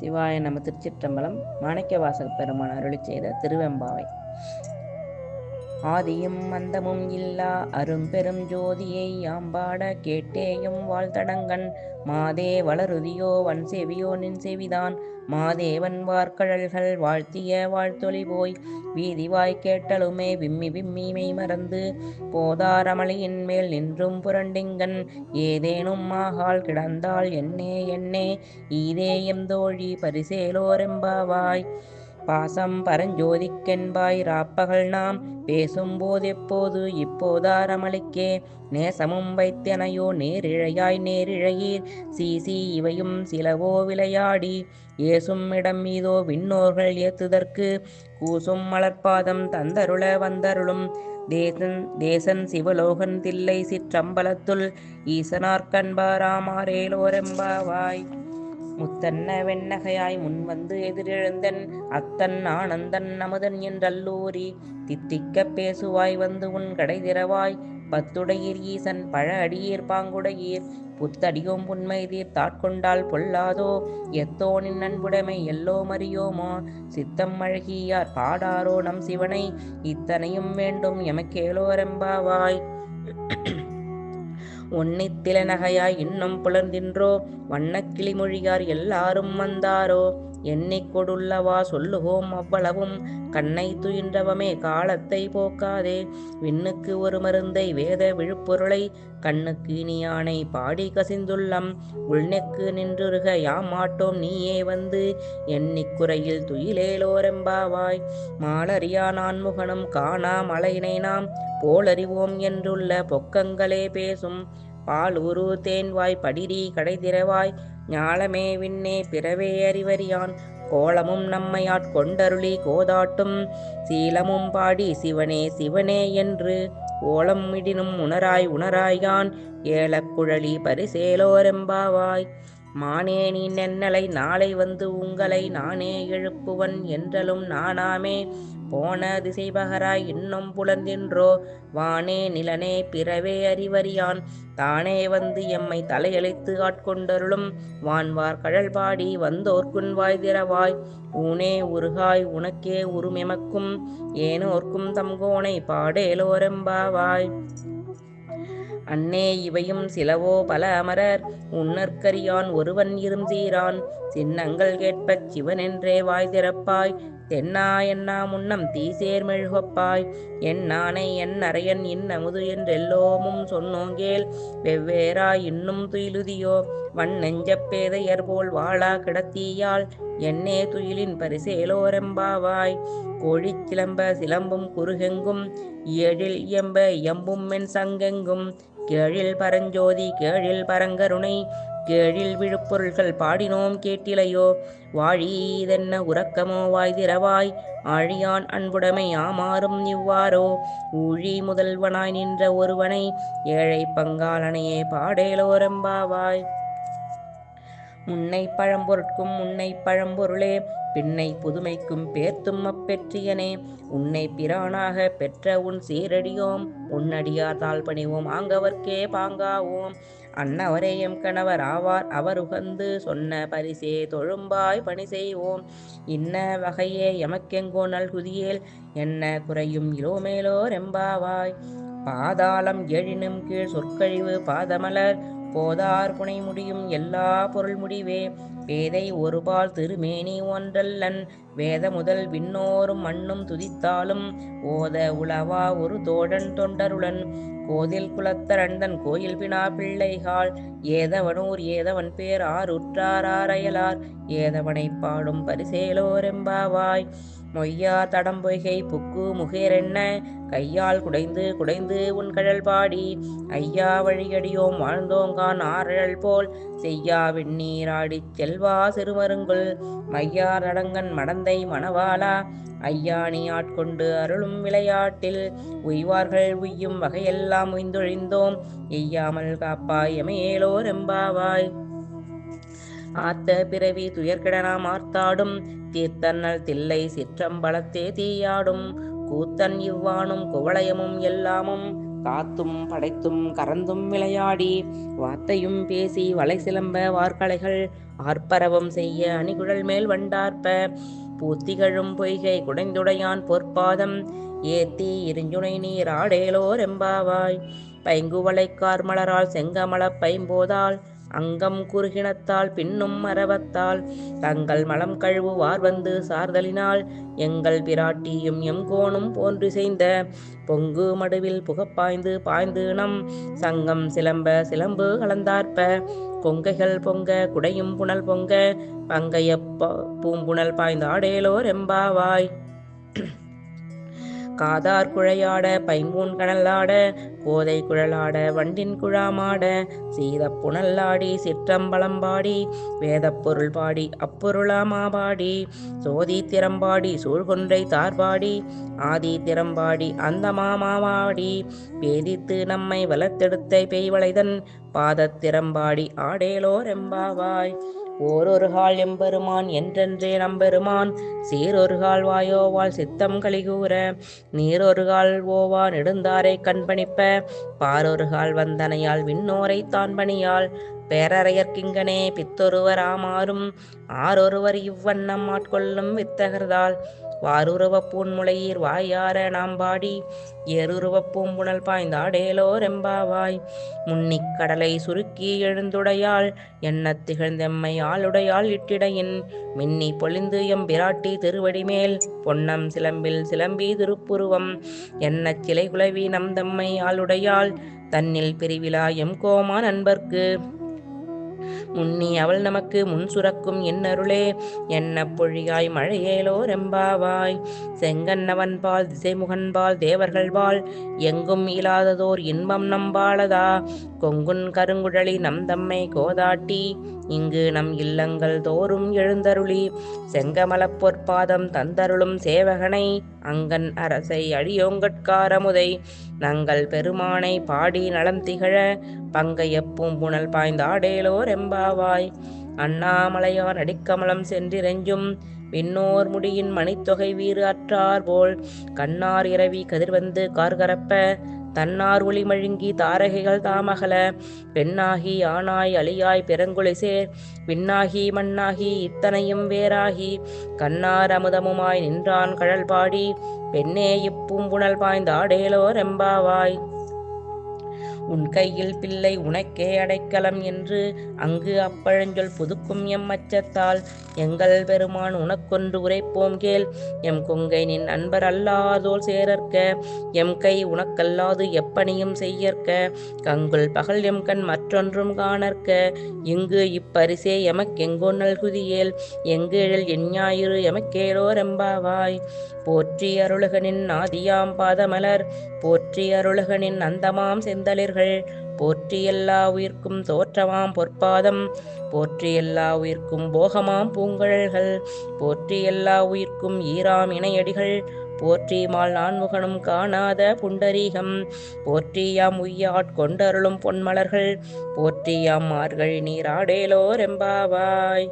சிவாய நம திருச்சிற்றம்பலம் மாணிக்கவாசல் பெருமான் அருளி செய்த திருவெம்பாவை. ஆதியும் மந்தமும் இல்லா. அரும்பெரும் ஜோதியை யாம்பாட கேட்டேயும் வாழ்த்தடங்கன் மாதே வளருதியோ வன் செவியோ நின் செவிதான் மாதேவன் வார்கழல்கள் வாழ்த்திய வாழ்த்தொலி போய். வீதிவாய் கேட்டலுமே விம்மி விம்மிமை மறந்து. போதாரமளியின் மேல் நின்றும் புரண்டிங்கன் ஏதேனும் மாகால் கிடந்தால் என்னே என்னே. ஈதே எம் தோழி பரிசேலோரெம்பாவாய் பாசம் பரஞ்சோதிக்கென்பாய் ராப்பகல் நாம் பேசும்போதெப்போது இப்போதாரமளிக்கே நேசமும் வைத்தனையோ நேரிழையாய் நேரிழையீர். சீசி இவையும் சிலவோ விளையாடி. ஏசும் இடம் மீதோ விண்ணோர்கள் ஏத்துதற்கு. கூசும் மலர்பாதம் தந்தருள வந்தருளும். தேசன் தேசன் சிவலோகன் தில்லை சிற்றம்பலத்துள் ஈசனார்கண்பாராமாரேலோரெம்பாவாய் முத்தன்ன வெண்ணகையாய் முன்வந்து எதிரெழுந்தன் அத்தன் ஆனந்தன் அமுதன் என்றல்லூரி. தித்திக்க பேசுவாய் வந்து உன் கடை திறவாய் பத்துடையீர் ஈசன் பழ அடியீர் பாங்குடையீர். புத்தடியோம் புன்மை தீர்த்தாட்கொண்டால் பொல்லாதோ? எத்தோனின் நண்புடைமை எல்லோ மறியோமோ? சித்தம் அழகியார் பாடாரோ நம் சிவனை? இத்தனையும் வேண்டும் எமக்கேலோரெம்பாவாய் உன்னித்தில நகையாய் இன்னும் புலர்ந்தின்றோ வண்ணக்கிளிமொழியார் எல்லாரும் வந்தாரோ? எண்ணிக் கொடுள்ளவா சொல்லுவோம் அவ்வளவும். கண்ணை துயின்றவமே காலத்தை போக்காதே. விண்ணுக்கு ஒரு மருந்தை வேத விழுப்பொருளை. கண்ணுக்கு இனியானை பாடி கசிந்துள்ளம். உள்நெக்கு நின்றுருக யாமாட்டோம் மாட்டோம் நீயே வந்து. எண்ணிக்குறையில் துயிலேலோரெம்பாவாய். மாலறியா நான்முகனும் காணா மலையினை நாம். போலறிவோம் என்றுள்ள பொக்கங்களே பேசும். பால் உரு தேன்வாய் படிரி கடைதிரவாய் ஞாலமே விண்ணே பிறவே அறிவறியான். கோலமும் நம்மையாட் கொண்டருளி கோதாட்டும் சீலமும் பாடி சிவனே சிவனே என்று. ஓலம் இடினும் உணராய் உணராயான் ஏலக்குழலி பரிசேலோரெம்பாவாய். மானே நீ நென்னலை நாளை வந்து உங்களை நானே எழுப்புவன் என்றலும் நானாமே. போன திசைபகராய் இன்னும் புலந்தின்றோ வானே நிலனே பிறவே அறிவறியான். தானே வந்து எம்மை தலையளித்து ஆட்கொண்டருளும். வான்வார் கழல் பாடி வந்தோர்க்குன் வாய் திறவாய் ஊனே உருகாய் உனக்கே உருமெமக்கும். ஏனோர்க்கும் தம்கோனை பாடேலோரம்பாவாய். அன்னே இவையும் சிலவோ பல அமரர். உன்னற்கரியான் ஒருவன் இருந்தீரான் சின்னங்கள் கேட்பச் சிவனென்றே வாய் திறப்பாய். தென்னா என்னா முன்னம் தீசேர் மெழுகப்பாய். என் நானை என் அரையன் இன்னமுது என்றெல்லோமும் சொன்னோங்கேல் வெவ்வேறாய் இன்னும் துயிலுதியோ? வன் நெஞ்சப் பேதையர் போல் வாழா கிடத்தீயால் என்னே துயிலின் பரிசேலோரெம்பாவாய் கோழிச் சிலம்ப சிலம்பும் குறுகெங்கும். ஏழில் இயம்ப எம்பும் மென் சங்கெங்கும். கேழில் பரஞ்சோதி கேழில் பரங்கருணை கேழில் விழுப்பொருள்கள் பாடினோம் கேட்டிலையோ. வாழீதென்ன உறக்கமோ வாய் திறவாய் ஆழியான் அன்புடைமை ஆமாறும் இவ்வாறோ. ஊழி முதல்வனாய் நின்ற ஒருவனை ஏழை பங்காளனையே பாடேலோரம்பாவாய் முன்னை பழம்பொருட்கும் முன்னை பழம்பொருளே பின்னை புதுமைக்கும் பேர்த்தும் அப்பெற்றியனே. உன்னை பிரானாக பெற்ற உன் சீரடியோம் உன்னடியார் தாழ் பணிவோம் ஆங்கவர்க்கே பாங்காவோம். அன்னவரே எம் கணவர் ஆவார் அவர் உகந்து சொன்ன பரிசே தொழும்பாய் பணி செய்வோம். இன்ன வகையே எமக்கெங்கோ நல்குதியேல் என்ன குறையும் இலோமேலோ ரெம்பாவாய் பாதாளம் எழினும் கீழ் சொற்கழிவு பாதமலர் போதார் புனை முடியும் எல்லா பொருள் முடிவே. பேதை ஒருபால் திருமேனி ஒன்றல்லன். வேத முதல் விண்ணோரும் மண்ணும் துதித்தாலும் ஓத உளவா ஒரு தோடன் தொண்டருடன் கோதில் குலத்தரண்டன் கோயில் பினா பிள்ளைகாள். ஏதவனூர் ஏதவன் பேர் ஆறுற்றாராரையலார் ஏதவனை பாடும் பரிசேலோரெம்பாவாய் மொய்யா தடம்பொய்கை புக்கு முகேரென்ன கையால் குடைந்து குடைந்து உன் கழல் பாடி. ஐயா வழியடியோம் வாழ்ந்தோங்கான் ஆரழல் போல். செய்யா வெந்நீராடிச் செல்வா சிறுமருங்குள். மையா நடங்கன் மடந்தை மணவாளா. ஐயா நீ ஆட்கொண்டு அருளும் விளையாட்டில். உய்வார்கள் உய்யும் வகையெல்லாம் உய்ந்தொழிந்தோம். எய்யாமல் காப்பாய் எமையேலோர் எம்பாவாய். ஆத்த பிறவி துயர்கிடனாம் ஆர்த்தாடும் தீர்த்தன்னல் தில்லை சிற்றம்பலத்தே தீயாடும். கூத்தன் இவ்வானும் குவளையமும் எல்லாமும். காத்தும் படைத்தும் கறந்தும் விளையாடி. வார்த்தையும் பேசி வலை சிலம்ப வார்கலைகள். ஆர்ப்பரவம் செய்ய அணிகுழல் மேல் வண்டார்ப்ப. பூத்திகழும் பொய்கை குடைந்துடையான் பொற்பாதம். ஏத்தி இருஞ்சுனை நீர் ஆடேலோர் எம்பாவாய். பைங்குவளைக்கார் மலரால் செங்கமலப் பைம்போதால். அங்கம் குறுகினத்தால் பின்னும் மரவத்தால் தங்கள் மலம் கழுவுவார் வந்து சார்தலினால். எங்கள் பிராட்டியும் எங்கோனும் போன்றிசைந்த. பொங்கு மடுவில் புகப்பாய்ந்து பாய்ந்து நம் சங்கம் சிலம்ப சிலம்பு கலந்தார்ப்ப. கொங்கைகள் பொங்க குடையும் புனல் பொங்க. பங்கைய பூம்புணல் பாய்ந்தாடேலோர் எம்பாவாய். காதார் குழையாட பைங்கூன் கடலாட கோதை குழலாட வண்டின் குழாமாட சீத புனல்லாடி சிற்றம்பலம்பாடி வேதப் பொருள் பாடி அப்பொருளாமாபாடி சோதி திறம்பாடி சூழ்கொன்றை தார்பாடி ஆதி திறம்பாடி அந்த மாமாவாடி பேதித்து நம்மை வளர்த்தெடுத்த பெய்வளைதன் பாதத்திறம்பாடி ஆடேலோர் எம்பாவாய். ஓரொருகால் எம்பெருமான் என்றென்றே நம்பெருமான். சீரொருகால் வாயோவால் சித்தம் கலிகூற நீரொருகால் ஓவா நெடுந்தாரை கண்பணிப்ப. பாரொருகால் வந்தனையால் விண்ணோரை தான் பணியால் பேரறையர்க்கிங்கனே பித்தொருவராமாறும். ஆரொருவர் இவ்வண்ணம் ஆட்கொள்ளும் வித்தகர்தால் வாருருவப் பூன்முளையீர் வாயார நாம் பாடி ஏருருவப் பூம்புணல் பாய்ந்தாடேலோ ரெம்பாவாய். முன்னிக் கடலை சுருக்கி எழுந்துடையாள் எண்ணத் திகழ்ந்தெம்மை ஆளுடையாள் இட்டிடையின். மின்னி பொழிந்து எம் பிராட்டி திருவடிமேல் பொன்னம் சிலம்பில் சிலம்பி திருப்புருவம். என்ன சிலை குலவி நம் தம்மை ஆளுடையாள் தன்னில் பிரிவிழா எம் கோமா நண்பர்க்கு. முன்னி அவள் நமக்கு முன் சுரக்கும் என்னருளே. என்ன பொழியாய் மழையேலோ ரெம்பாவாய் செங்கன்னவன்பால் திசைமுகன்பால் தேவர்கள் தேவர்கள்பால் எங்கும் இல்லாததோர் இன்பம் நம்பாளதா. கொங்குன் கருங்குழலி நம் தம்மை கோதாட்டி. இங்கு நம் இல்லங்கள் தோறும் எழுந்தருளி செங்கமலப் பொற்பாதம் தந்தருளும் சேவகனை அங்கன் அரசை அழியோங்கட்காரமுதை நங்கள் பெருமானை பாடி நலம் திகழ பங்கையப்பும் புனல் பாய்ந்தாடேலோர் எம்பாவாய். அண்ணாமலையார் அடிக்கமலம் சென்றிரஞ்சும் விண்ணோர் முடியின் மணித்தொகை வீறு அற்றார் போல் கண்ணார் இரவி கதிர்வந்து கார்கரப்ப தன்னார் ஒளி மழுங்கி தாரகைகள் தாமகல. பெண்ணாகி ஆணாய் அழியாய் பெருங்குளிசேர் விண்ணாகி மண்ணாகி இத்தனையும் வேறாகி. கண்ணார் அமுதமுமாய் நின்றான் கழல் பாடி. பெண்ணே இப்பூம்புணல் பாய்ந்தாடேலோ ரெம்பாவாய் உன் கையில் பிள்ளை உனக்கே அடைக்கலம் என்று அங்கு அப்பழஞ்சொல் புதுக்கும் எம் அச்சத்தால் எங்கள் பெருமான் உனக்கொன்று உரைப்போம் கேள். எம் கொங்கை நின் அன்பர் அல்லாதோல் சேரற்க. எம் கை உனக்கல்லாது எப்பணியும் செய்யற்க. கங்குள் பகல் எம் கண் மற்றொன்றும் காணற்க. இங்கு இப்பரிசே எமக்கெங்கோ நல்குதியேல். எங்கேழில் எஞ்ஞாயிறு எமக்கேரோ ரெம்பாவாய். போற்றி அருளுகனின் ஆதியாம் பாதமலர் போற்றி அருளுகனின் அந்தமாம் செந்தளிர்கள் போற்றி எல்லா உயிர்க்கும் தோற்றமாம் பொற்பாதம் போற்றி எல்லா உயிர்க்கும் போகமாம் பூங்கழல்கள் போற்றி எல்லா உயிர்க்கும் ஈராம் இணையடிகள் போற்றி மால் நான்முகனும் காணாத புண்டரீகம் போற்றியாம் உய்யாட் கொண்டருளும் பொன்மலர்கள் போற்றியாம் மார்கள் நீராடேலோ ரெம்பாவாய்